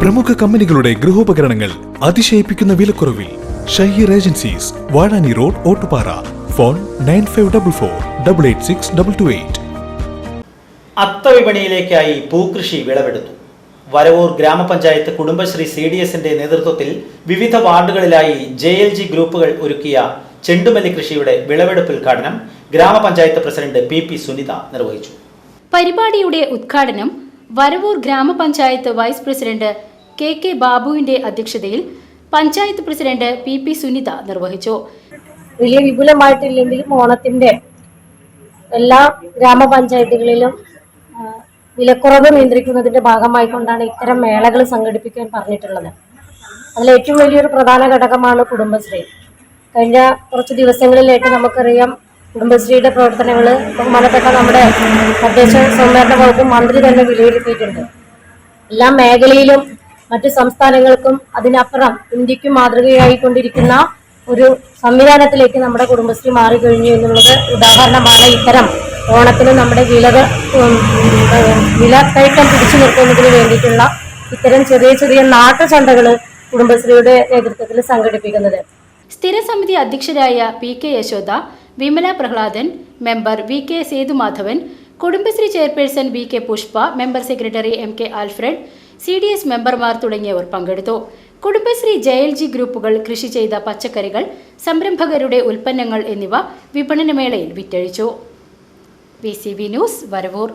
പ്രമുഖ കമ്പനികളുടെ ഗൃഹോപകരണങ്ങൾ അതിശയിപ്പിക്കുന്ന വിലക്കുറവിൽ Shaheer agencies Vazhani road Ottupara. Phone nine five double four double eight six double two eight. അത്തവിപണിയിലേക്കായി പൂക്കൃഷി വിളവെടുത്തു. വരവൂർ ഗ്രാമപഞ്ചായത്ത് കുടുംബശ്രീ സി ഡി എസിന്റെ നേതൃത്വത്തിൽ വിവിധ വാർഡുകളിലായി ജെ എൽ ജി ഗ്രൂപ്പുകൾ ഒരുക്കിയ ചെണ്ടുമല്ലി കൃഷിയുടെ വിളവെടുപ്പ് ഉദ്ഘാടനം ഗ്രാമപഞ്ചായത്ത് പ്രസിഡന്റ് പി പി സുനിത നിർവഹിച്ചു. പരിപാടിയുടെ ഉദ്ഘാടനം വരവൂർ ഗ്രാമപഞ്ചായത്ത് വൈസ് പ്രസിഡന്റ് കെ കെ ബാബുവിന്റെ അധ്യക്ഷതയിൽ panchayat president P P Sunitha നിർവഹിച്ചു. വലിയ വിപുലമായിട്ടില്ലെങ്കിലും ഓണത്തിന്റെ എല്ലാ ഗ്രാമപഞ്ചായത്തുകളിലും വിലക്കുറവ് നിയന്ത്രിക്കുന്നതിന്റെ ഭാഗമായിക്കൊണ്ടാണ് ഇത്തരം മേളകൾ സംഘടിപ്പിക്കാൻ പറഞ്ഞിട്ടുള്ളത്. അതിൽ ഏറ്റവും വലിയൊരു പ്രധാന ഘടകമാണ് കുടുംബശ്രീ. കഴിഞ്ഞ കുറച്ച് ദിവസങ്ങളിലായിട്ട് നമുക്കറിയാം കുടുംബശ്രീയുടെ പ്രവർത്തനങ്ങൾ ബഹുമാനപ്പെട്ട നമ്മുടെ തദ്ദേശ സ്വയംഭരണ വകുപ്പ് മന്ത്രി തന്നെ വിലയിരുത്തിയിട്ടുണ്ട്. എല്ലാ മേഖലയിലും മറ്റു സംസ്ഥാനങ്ങൾക്കും അതിനപ്പുറം ഇന്ത്യക്കും മാതൃകയായിക്കൊണ്ടിരിക്കുന്ന ഒരു സംവിധാനത്തിലേക്ക് നമ്മുടെ കുടുംബശ്രീ മാറിക്കഴിഞ്ഞു എന്നുള്ളത് ഉദാഹരണമാണ് ഇത്തരം ഓണത്തിന് നമ്മുടെ വിലകൾ വില കയറ്റം പിടിച്ചു നിർത്തുന്നതിന് വേണ്ടിയിട്ടുള്ള ഇത്തരം ചെറിയ ചെറിയ നാട്ടുചന്തകൾ കുടുംബശ്രീയുടെ നേതൃത്വത്തിൽ സംഘടിപ്പിക്കുന്നത്. സ്ഥിരസമിതി അധ്യക്ഷരായ P K Yashoda Vimala Prahladan member V K Sethumadhavan Kudumbashree chairperson V K Pushpa member secretary M K Alfred C D S മെമ്പർമാർ തുടങ്ങിയവർ പങ്കെടുത്തു. കുടുംബശ്രീ ജെ ജി ഗ്രൂപ്പുകൾ കൃഷി ചെയ്ത പച്ചക്കറികൾ സംരംഭകരുടെ ഉൽപ്പന്നങ്ങൾ എന്നിവ വിപണനമേളയിൽ വിറ്റഴിച്ചു. ന്യൂസ് വരവൂർ.